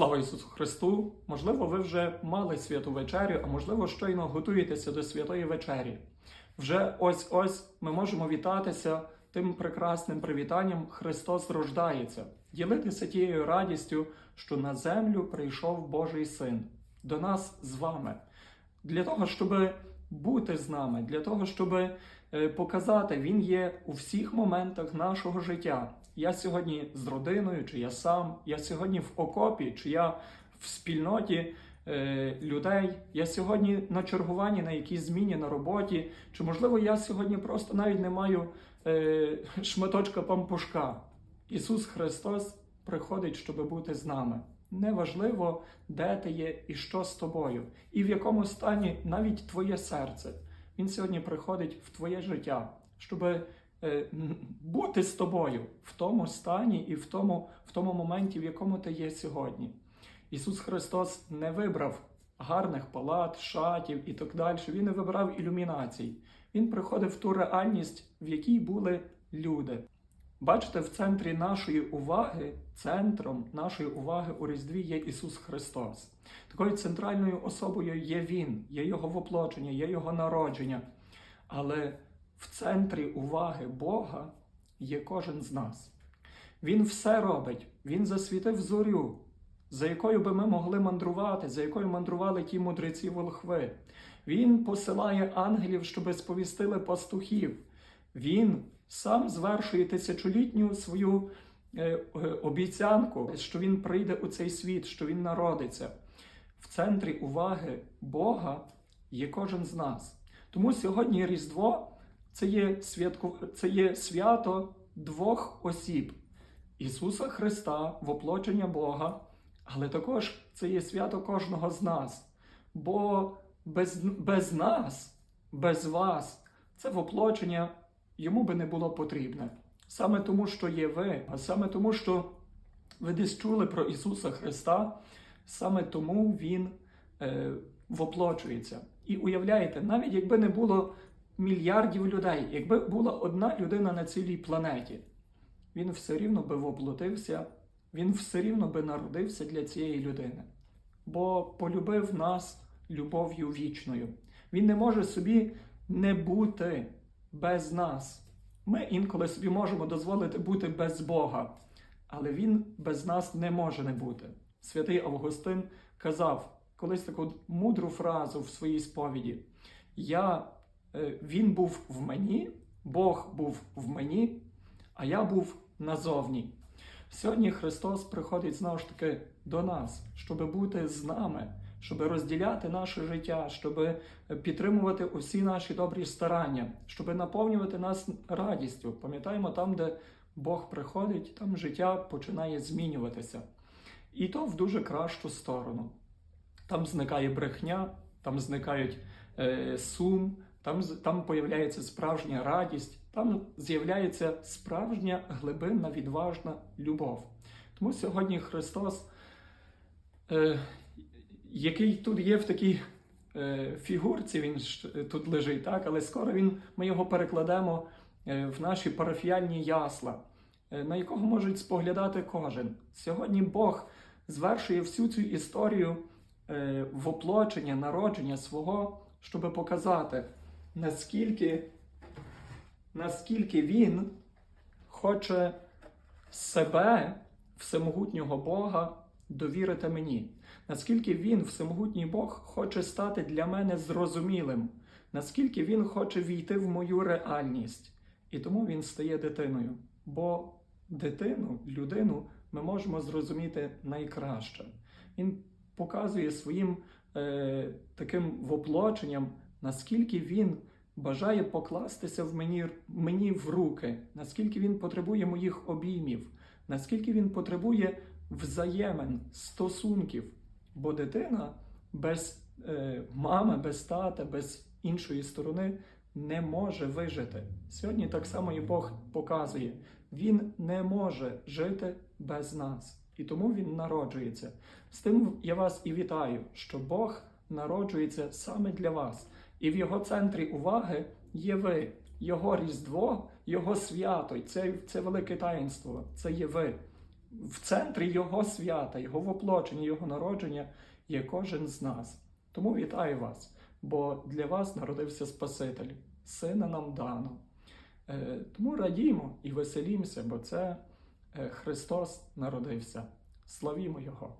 Слава Ісусу Христу! Можливо, ви вже мали святу вечерю, а можливо, щойно готуєтеся до святої вечері. Вже ось-ось ми можемо вітатися тим прекрасним привітанням Христос рождається, ділитися тією радістю, що на землю прийшов Божий Син до нас з вами, для того, щоб бути з нами, для того, щоб е, показати, Він є у всіх моментах нашого життя. Я сьогодні з родиною, чи я сам, я сьогодні в окопі, чи я в спільноті е, людей, я сьогодні на чергуванні на якійсь зміні на роботі, чи можливо я сьогодні просто навіть не маю е, шматочка пампушка. Ісус Христос приходить, щоб бути з нами. Неважливо, де ти є і що з тобою, і в якому стані навіть твоє серце. Він сьогодні приходить в твоє життя, щоб е, бути з тобою в тому стані і в тому, в тому моменті, в якому ти є сьогодні. Ісус Христос не вибрав гарних палат, шатів і так далі. Він не вибрав ілюмінацій. Він приходив в ту реальність, в якій були люди. Бачите, в центрі нашої уваги, центром нашої уваги у Різдві є Ісус Христос. Такою центральною особою є Він, є Його воплочення, є Його народження. Але в центрі уваги Бога є кожен з нас. Він все робить, Він засвітив зорю, за якою би ми могли мандрувати, за якою мандрували ті мудреці волхви. Він посилає ангелів, щоби сповістили пастухів. Він сам звершує тисячолітню свою е, е, обіцянку, що він прийде у цей світ, що він народиться. В центрі уваги Бога є кожен з нас. Тому сьогодні Різдво це є, святку, це є свято двох осіб: Ісуса Христа, воплочення Бога, але також це є свято кожного з нас. Бо без, без нас, без вас, це воплочення йому би не було потрібне. Саме тому, що є ви, а саме тому, що ви десь чули про Ісуса Христа, саме тому Він е, воплочується. І уявляєте, навіть якби не було мільярдів людей, якби була одна людина на цілій планеті, він все рівно би воплотився, він все рівно би народився для цієї людини, бо полюбив нас любов'ю вічною. Він не може собі не бути без нас. Ми інколи собі можемо дозволити бути без Бога, але Він без нас не може не бути. Святий Августин казав колись таку мудру фразу в своїй сповіді: Я, е, Він був в мені, Бог був в мені, а я був назовні. Сьогодні Христос приходить знову ж таки до нас, щоб бути з нами, щоб розділяти наше життя, щоб підтримувати усі наші добрі старання, щоб наповнювати нас радістю. Пам'ятаємо, там, де Бог приходить, там життя починає змінюватися. І то в дуже кращу сторону. Там зникає брехня, там зникають е, сум, там, там появляється справжня радість, там з'являється справжня глибинна, відважна любов. Тому сьогодні Христос, е, який тут є в такій е, фігурці, він ж тут лежить, так, але скоро він, ми його перекладемо е, в наші парафіальні ясла, е, на якого можуть споглядати кожен. Сьогодні Бог звершує всю цю історію е, воплочення, народження свого, щоб показати, наскільки, наскільки він хоче себе, всемогутнього Бога, довірити мені. Наскільки він, всемогутній Бог, хоче стати для мене зрозумілим, наскільки він хоче війти в мою реальність. І тому він стає дитиною. Бо дитину, людину ми можемо зрозуміти найкраще. Він показує своїм е, таким воплоченням, наскільки він бажає покластися в мені, мені в руки, наскільки він потребує моїх обіймів, наскільки він потребує взаємин, стосунків. Бо дитина без е, мами, без тата, без іншої сторони не може вижити. Сьогодні так само і Бог показує, Він не може жити без нас. І тому Він народжується. З тим я вас і вітаю, що Бог народжується саме для вас. І в його центрі уваги є ви, Його Різдво, Його свято. Це, це велике таїнство, це є ви. В центрі Його свята, Його воплочення, Його народження є кожен з нас. Тому вітаю вас, бо для вас народився Спаситель, Сина нам дано. Е, Тому радімо і веселімося, бо це е, Христос народився. Славімо Його!